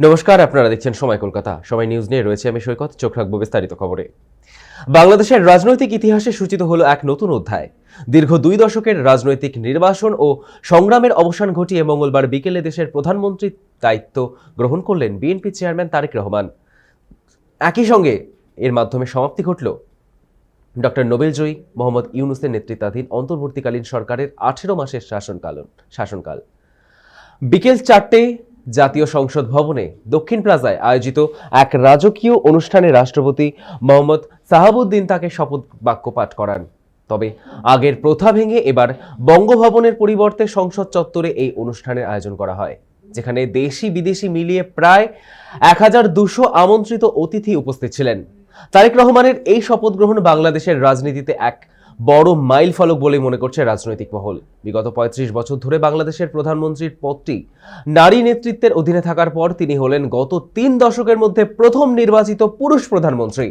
নমস্কার, আপনারা দেখছেন সময় কলকাতা। সময় নিউজ নিয়ে রয়েছে আমি সৈকত, চোখ রাখব বিস্তারিত খবরে। বাংলাদেশের রাজনৈতিক ইতিহাসে সূচিত হলো এক নতুন অধ্যায়। দীর্ঘ দুই দশকের রাজনৈতিক নির্বাসন ও সংগ্রামের অবসান ঘটিয়ে মঙ্গলবার বিকেলে দেশের প্রধানমন্ত্রীর দায়িত্ব গ্রহণ করলেন বিএনপি চেয়ারম্যান তারেক রহমান। একই সঙ্গে এর মাধ্যমে সমাপ্তি ঘটল ডক্টর নোবেলজয়ী মোহাম্মদ ইউনুসের নেতৃত্বাধীন অন্তর্বর্তীকালীন সরকারের আঠেরো মাসের শাসনকাল শাসনকাল। বিকেল চারটে জাতীয় সংসদ ভবনে দক্ষিণ প্লাজায় আয়োজিত এক রাজকীয় অনুষ্ঠানে রাষ্ট্রপতি মোহাম্মদ সাহাবুদ্দিন তাকে শপথ বাক্য পাঠ করান। তবে আগের প্রথা ভেঙে এবার বঙ্গভবনের পরিবর্তে সংসদ চত্বরে এই অনুষ্ঠানের আয়োজন করা হয়, যেখানে দেশি বিদেশি মিলিয়ে প্রায় এক আমন্ত্রিত অতিথি উপস্থিত ছিলেন। তারেক রহমানের এই শপথ গ্রহণ বাংলাদেশের রাজনীতিতে এক বড় মাইল ফলক বলে মনে করছে রাজনৈতিক মহল। বিগত পঁয়ত্রিশ বছর ধরে বাংলাদেশের প্রধানমন্ত্রীর পদটি নারী নেতৃত্বের অধীনে থাকার পর তিনি হলেন গত তিন দশকের মধ্যে প্রথম নির্বাচিত পুরুষ প্রধানমন্ত্রী।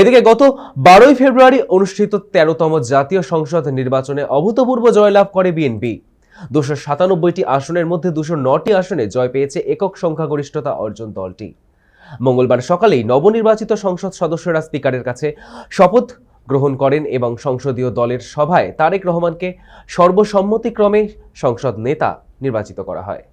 এদিকে গত বারোই ফেব্রুয়ারি অনুষ্ঠিত তেরোতম জাতীয় সংসদ নির্বাচনে অভূতপূর্ব জয়লাভ করে বিএনপি। দুশো সাতানব্বইটি আসনের মধ্যে দুশো নটি আসনে জয় পেয়েছে একক সংখ্যাগরিষ্ঠতা অর্জন দলটি। মঙ্গলবার সকালেই নবনির্বাচিত সংসদ সদস্যরা স্পিকারের কাছে শপথ গ্রহণ করেন এবং সংসদীয় দলের সভায় তারেক রহমানকে সর্বসম্মতিক্রমে সংসদ নেতা নির্বাচিত করা হয়।